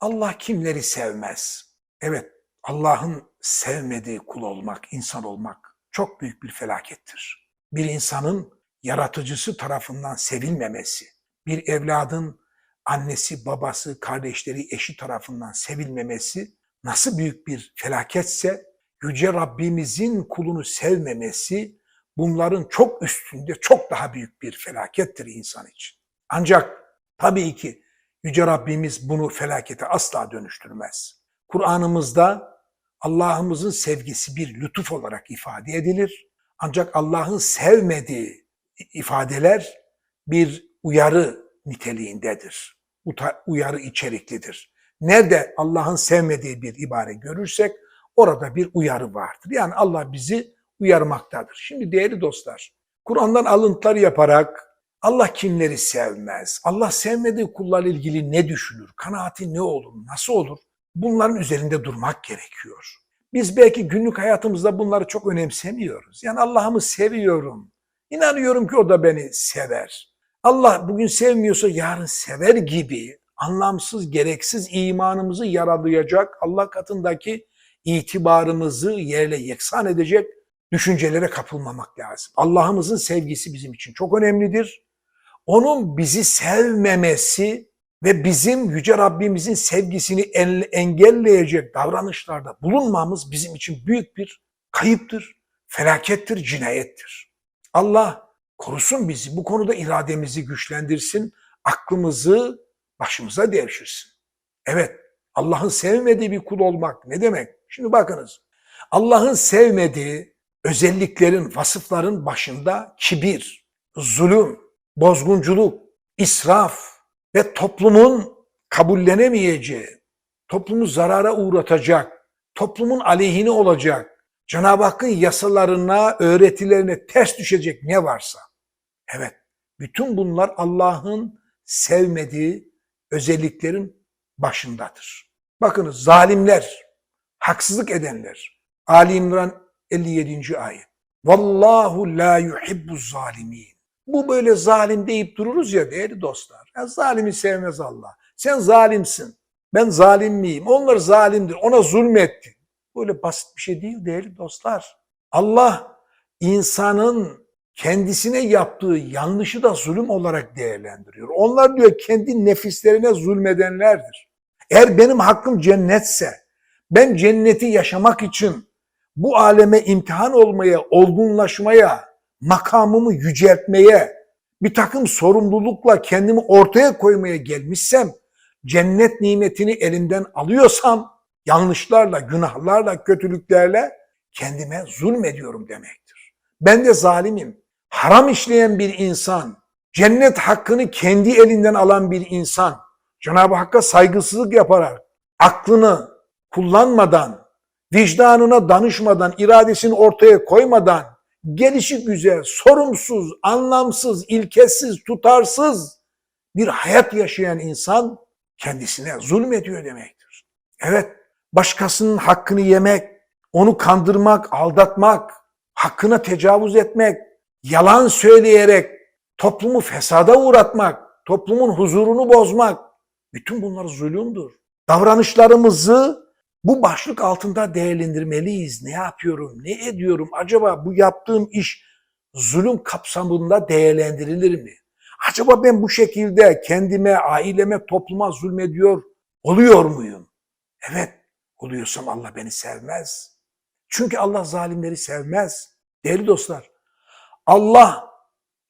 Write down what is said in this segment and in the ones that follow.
Allah kimleri sevmez? Evet, Allah'ın sevmediği kul olmak, insan olmak çok büyük bir felakettir. Bir insanın yaratıcısı tarafından sevilmemesi, bir evladın annesi, babası, kardeşleri, eşi tarafından sevilmemesi nasıl büyük bir felaketse, Yüce Rabbimizin kulunu sevmemesi bunların çok üstünde çok daha büyük bir felakettir insan için. Ancak tabii ki Yüce Rabbimiz bunu felakete asla dönüştürmez. Kur'an'ımızda Allah'ımızın sevgisi bir lütuf olarak ifade edilir. Ancak Allah'ın sevmediği ifadeler bir uyarı niteliğindedir. Uyarı içeriklidir. Nerede Allah'ın sevmediği bir ibare görürsek orada bir uyarı vardır. Yani Allah bizi uyarmaktadır. Şimdi değerli dostlar, Kur'an'dan alıntılar yaparak Allah kimleri sevmez? Allah sevmediği kullarla ilgili ne düşünür? Kanaati ne olur? Nasıl olur? Bunların üzerinde durmak gerekiyor. Biz belki günlük hayatımızda bunları çok önemsemiyoruz. Yani Allah'ımı seviyorum. İnanıyorum ki o da beni sever. Allah bugün sevmiyorsa yarın sever gibi anlamsız, gereksiz imanımızı yaralayacak, Allah katındaki itibarımızı yerle yeksan edecek düşüncelere kapılmamak lazım. Allah'ımızın sevgisi bizim için çok önemlidir. Onun bizi sevmemesi ve bizim Yüce Rabbimizin sevgisini engelleyecek davranışlarda bulunmamız bizim için büyük bir kayıptır, felakettir, cinayettir. Allah korusun bizi, bu konuda irademizi güçlendirsin, aklımızı başımıza devşirsin. Evet, Allah'ın sevmediği bir kul olmak ne demek? Şimdi bakınız, Allah'ın sevmediği özelliklerin, vasıfların başında kibir, zulüm, bozgunculuk, israf ve toplumun kabullenemeyeceği, toplumu zarara uğratacak, toplumun aleyhine olacak, Cenab-ı Hakk'ın yasalarına, öğretilerine ters düşecek ne varsa. Evet, bütün bunlar Allah'ın sevmediği özelliklerin başındadır. Bakınız zalimler, haksızlık edenler. Ali İmran 57. ayet. Vallahu la yuhibbu zalimin. Bu böyle zalim deyip dururuz ya değerli dostlar. Ya zalimi sevmez Allah. Sen zalimsin. Ben zalim miyim? Onlar zalimdir. Ona zulmetti. Böyle basit bir şey değil değerli dostlar. Allah insanın kendisine yaptığı yanlışı da zulüm olarak değerlendiriyor. Onlar diyor kendi nefislerine zulmedenlerdir. Eğer benim hakkım cennetse, ben cenneti yaşamak için bu aleme imtihan olmaya, olgunlaşmaya, makamımı yüceltmeye, bir takım sorumlulukla kendimi ortaya koymaya gelmişsem, cennet nimetini elimden alıyorsam, yanlışlarla, günahlarla, kötülüklerle kendime zulmediyorum demektir. Ben de zalimim. Haram işleyen bir insan, cennet hakkını kendi elinden alan bir insan, Cenab-ı Hakk'a saygısızlık yaparak, aklını kullanmadan, vicdanına danışmadan, iradesini ortaya koymadan, gelişi güzel, sorumsuz, anlamsız, ilkesiz, tutarsız bir hayat yaşayan insan kendisine zulmediyor demektir. Evet, başkasının hakkını yemek, onu kandırmak, aldatmak, hakkına tecavüz etmek, yalan söyleyerek toplumu fesada uğratmak, toplumun huzurunu bozmak, bütün bunlar zulümdür. Davranışlarımızı bu başlık altında değerlendirmeliyiz. Ne yapıyorum, ne ediyorum? Acaba bu yaptığım iş zulüm kapsamında değerlendirilir mi? Acaba ben bu şekilde kendime, aileme, topluma zulmediyor oluyor muyum? Evet, oluyorsam Allah beni sevmez. Çünkü Allah zalimleri sevmez. Değerli dostlar, Allah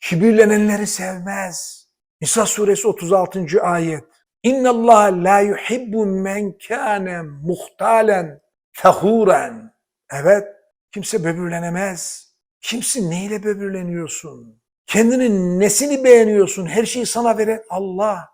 kibirlenenleri sevmez. Nisa suresi 36. ayet. İnna Allah la yuhibbu men kana muhtalen fehuren. Evet, kimse böbürlenemez. Kimsin neyle böbürleniyorsun? Kendinin nesini beğeniyorsun? Her şeyi sana veren Allah.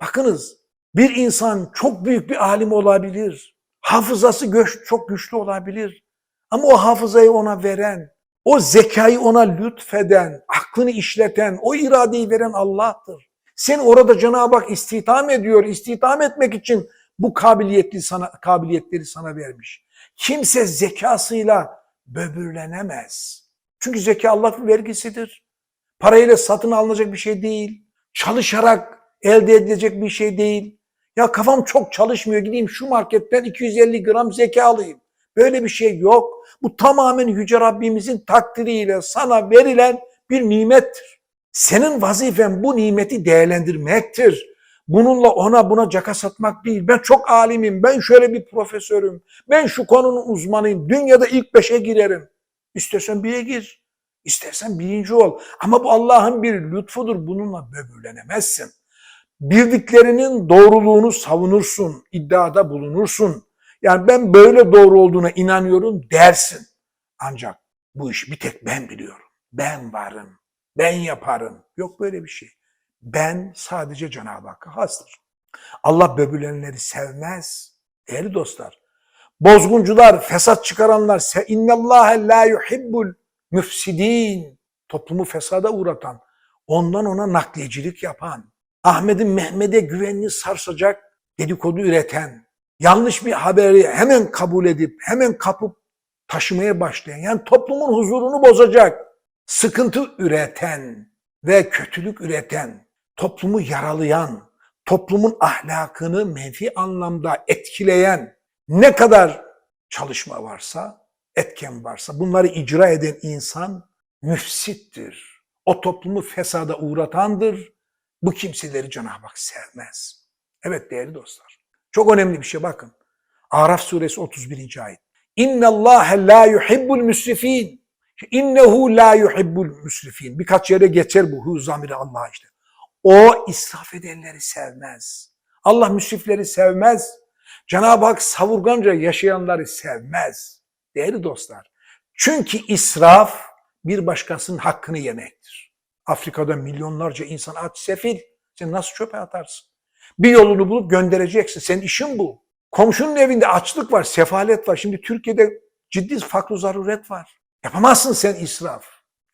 Bakınız, bir insan çok büyük bir alim olabilir. Hafızası çok güçlü olabilir. Ama o hafızayı ona veren, o zekayı ona lütfeden, aklını işleten, o iradeyi veren Allah'tır. Sen orada Cenab-ı Hak istihdam ediyor. İstihdam etmek için bu kabiliyetli sana, kabiliyetleri sana vermiş. Kimse zekasıyla böbürlenemez. Çünkü zeka Allah'ın vergisidir. Parayla satın alınacak bir şey değil. Çalışarak elde edilecek bir şey değil. Ya kafam çok çalışmıyor gideyim şu marketten 250 gram zeka alayım. Böyle bir şey yok. Bu tamamen Yüce Rabbimizin takdiriyle sana verilen bir nimettir. Senin vazifen bu nimeti değerlendirmektir. Bununla ona buna caka satmak değil. Ben çok alimim, ben şöyle bir profesörüm, ben şu konunun uzmanıyım, dünyada ilk beşe girerim. İstersen bire gir, istersen birinci ol. Ama bu Allah'ın bir lütfudur, bununla böbürlenemezsin. Bildiklerinin doğruluğunu savunursun, iddiada bulunursun. Yani ben böyle doğru olduğuna inanıyorum dersin. Ancak bu işi bir tek ben biliyorum. Ben varım, ben yaparım. Yok böyle bir şey. Ben sadece Cenab-ı Hakk'a hastır. Allah böbürlenenleri sevmez. Değerli dostlar, bozguncular, fesat çıkaranlar, innallâhe la yuhibbul müfsidin, toplumu fesada uğratan, ondan ona nakliyecilik yapan, Ahmet'in Mehmet'e güvenini sarsacak dedikodu üreten, yanlış bir haberi hemen kabul edip, hemen kapıp taşımaya başlayan, yani toplumun huzurunu bozacak, sıkıntı üreten ve kötülük üreten, toplumu yaralayan, toplumun ahlakını menfi anlamda etkileyen ne kadar çalışma varsa, etken varsa bunları icra eden insan müfsittir. O toplumu fesada uğratandır. Bu kimseleri Cenab-ı Hak sevmez. Evet değerli dostlar. Çok önemli bir şey bakın. Araf suresi 31. ayet. İnna Allah la yuhibbul müsrifin. İnnehu la yuhibbul müsrifin. Birkaç yere geçer bu hu zamiri Allah işte. O israf edenleri sevmez. Allah müsrifleri sevmez. Cenab-ı Hak savurganca yaşayanları sevmez. Değerli dostlar. Çünkü israf bir başkasının hakkını yemektir. Afrika'da milyonlarca insan aç sefil. Sen nasıl çöpe atarsın? Bir yolunu bulup göndereceksin. Senin işin bu. Komşunun evinde açlık var, sefalet var. Şimdi Türkiye'de ciddi fakr zaruret var. Yapamazsın sen israf.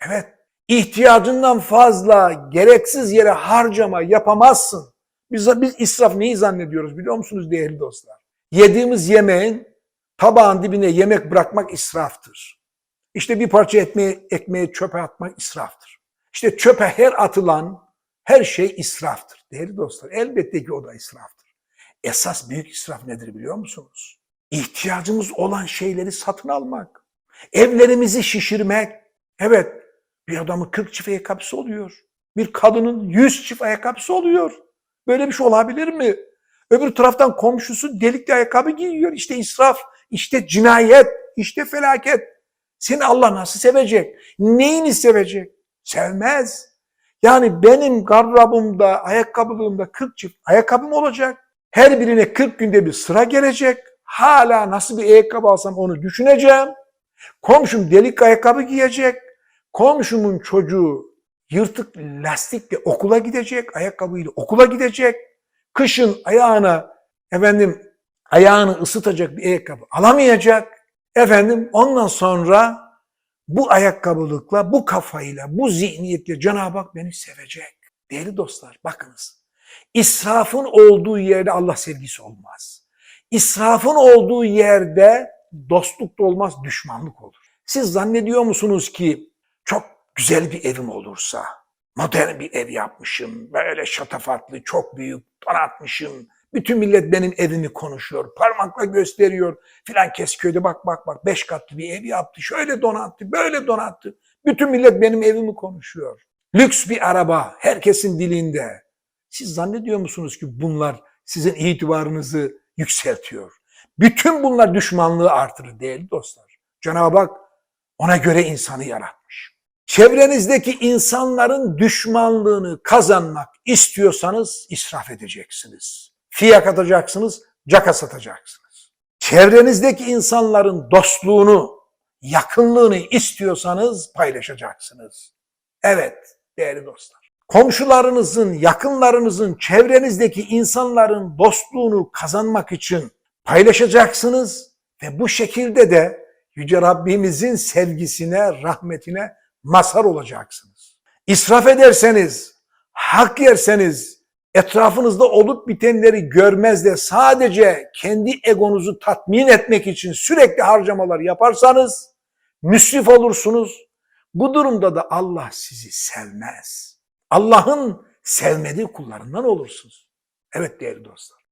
Evet. İhtiyacından fazla gereksiz yere harcama yapamazsın. Biz, biz israf neyi zannediyoruz biliyor musunuz değerli dostlar? Yediğimiz yemeğin tabağın dibine yemek bırakmak israftır. İşte bir parça ekmeği, ekmeği çöpe atmak israftır. İşte çöpe her atılan her şey israftır. Değerli dostlar elbette ki o da israftır. Esas büyük israf nedir biliyor musunuz? İhtiyacımız olan şeyleri satın almak. Evlerimizi şişirmek. Evet bir adamın 40 çift ayakkabısı oluyor. Bir kadının 100 çift ayakkabısı oluyor. Böyle bir şey olabilir mi? Öbür taraftan komşusu delikli ayakkabı giyiyor. İşte israf, işte cinayet, işte felaket. Seni Allah nasıl sevecek? Neyini sevecek? Sevmez. Yani benim gardırobumda, ayakkabılığımda 40 çift ayakkabım olacak. Her birine 40 günde bir sıra gelecek. Hala nasıl bir ayakkabı alsam onu düşüneceğim. Komşum delik ayakkabı giyecek. Komşumun çocuğu yırtık lastikle okula gidecek, ayakkabıyla okula gidecek. Kışın ayağına efendim ayağını ısıtacak bir ayakkabı alamayacak. Efendim ondan sonra bu ayakkabılıkla, bu kafayla, bu zihniyetle Cenab-ı Hak beni sevecek. Değerli dostlar bakınız. İsrafın olduğu yerde Allah sevgisi olmaz. İsrafın olduğu yerde dostluk da olmaz, düşmanlık olur. Siz zannediyor musunuz ki çok güzel bir evim olursa, modern bir ev yapmışım, böyle şatafatlı, çok büyük, donatmışım, bütün millet benim evimi konuşuyor, parmakla gösteriyor. Filan Kesköy'de bak bak bak beş katlı bir ev yaptı, şöyle donattı, böyle donattı. Bütün millet benim evimi konuşuyor. Lüks bir araba, herkesin dilinde. Siz zannediyor musunuz ki bunlar sizin itibarınızı yükseltiyor? Bütün bunlar düşmanlığı artırır değerli dostlar. Cenab-ı Hak ona göre insanı yaratmış. Çevrenizdeki insanların düşmanlığını kazanmak istiyorsanız israf edeceksiniz. Fiyak atacaksınız, caka satacaksınız. Çevrenizdeki insanların dostluğunu, yakınlığını istiyorsanız paylaşacaksınız. Evet değerli dostlar. Komşularınızın, yakınlarınızın, çevrenizdeki insanların dostluğunu kazanmak için paylaşacaksınız ve bu şekilde de Yüce Rabbimizin sevgisine, rahmetine mazhar olacaksınız. İsraf ederseniz, hak yerseniz, etrafınızda olup bitenleri görmez de sadece kendi egonuzu tatmin etmek için sürekli harcamalar yaparsanız müsrif olursunuz. Bu durumda da Allah sizi sevmez. Allah'ın sevmediği kullarından olursunuz. Evet değerli dostlar.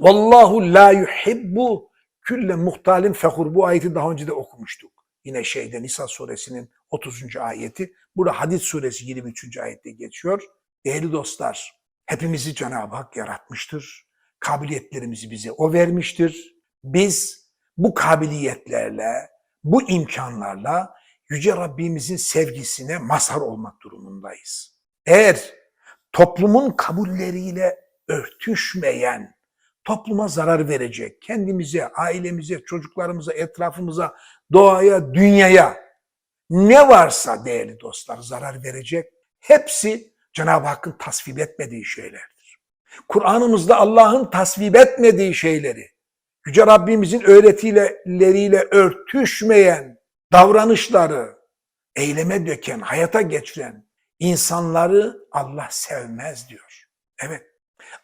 Vallahu la yuhibbu külle muhtalin fekur. Bu ayeti daha önce de okumuştuk. Yine şeyde Nisa suresinin 30. ayeti. Burada Hadid suresi 23. ayette geçiyor. Değerli dostlar, hepimizi Cenab-ı Hak yaratmıştır. Kabiliyetlerimizi bize O vermiştir. Biz bu kabiliyetlerle, bu imkanlarla Yüce Rabbimizin sevgisine mazhar olmak durumundayız. Eğer toplumun kabulleriyle örtüşmeyen, topluma zarar verecek, kendimize, ailemize, çocuklarımıza, etrafımıza, doğaya, dünyaya ne varsa değerli dostlar zarar verecek, hepsi Cenab-ı Hakk'ın tasvip etmediği şeylerdir. Kur'an'ımızda Allah'ın tasvip etmediği şeyleri, Yüce Rabbimizin öğretileriyle örtüşmeyen davranışları, eyleme döken, hayata geçiren insanları Allah sevmez diyor. Evet,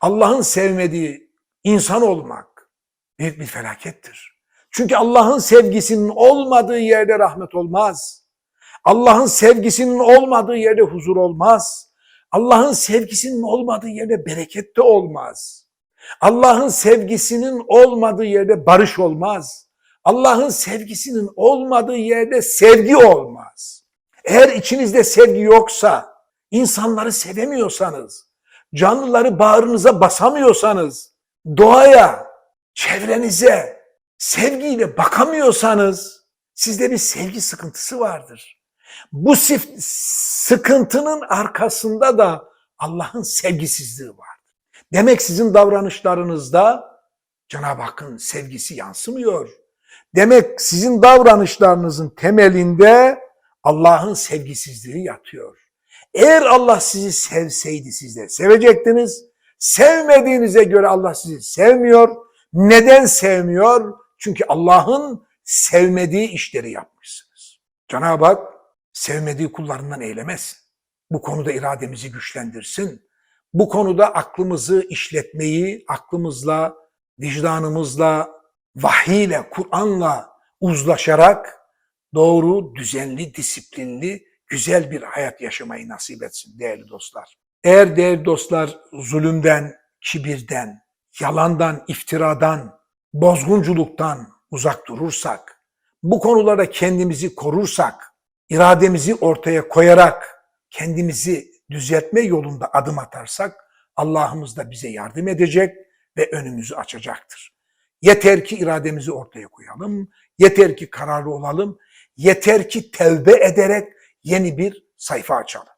Allah'ın sevmediği insan olmak büyük bir felakettir. Çünkü Allah'ın sevgisinin olmadığı yerde rahmet olmaz. Allah'ın sevgisinin olmadığı yerde huzur olmaz. Allah'ın sevgisinin olmadığı yerde bereket de olmaz. Allah'ın sevgisinin olmadığı yerde barış olmaz. Allah'ın sevgisinin olmadığı yerde sevgi olmaz. Eğer içinizde sevgi yoksa, insanları sevemiyorsanız, canlıları bağrınıza basamıyorsanız, doğaya, çevrenize sevgiyle bakamıyorsanız sizde bir sevgi sıkıntısı vardır. Bu sıkıntının arkasında da Allah'ın sevgisizliği vardır. Demek sizin davranışlarınızda Cenab-ı Hakk'ın sevgisi yansımıyor. Demek sizin davranışlarınızın temelinde Allah'ın sevgisizliği yatıyor. Eğer Allah sizi sevseydi siz de sevecektiniz. Sevmediğinize göre Allah sizi sevmiyor. Neden sevmiyor? Çünkü Allah'ın sevmediği işleri yapmışsınız. Cenab-ı Hak sevmediği kullarından eylemez. Bu konuda irademizi güçlendirsin. Bu konuda aklımızı işletmeyi, aklımızla, vicdanımızla, vahiyle, Kur'an'la uzlaşarak doğru, düzenli, disiplinli, güzel bir hayat yaşamayı nasip etsin değerli dostlar. Eğer değerli dostlar zulümden, kibirden, yalandan, iftiradan, bozgunculuktan uzak durursak, bu konularda kendimizi korursak, irademizi ortaya koyarak kendimizi düzeltme yolunda adım atarsak Allah'ımız da bize yardım edecek ve önümüzü açacaktır. Yeter ki irademizi ortaya koyalım, yeter ki kararlı olalım, yeter ki tevbe ederek yeni bir sayfa açalım.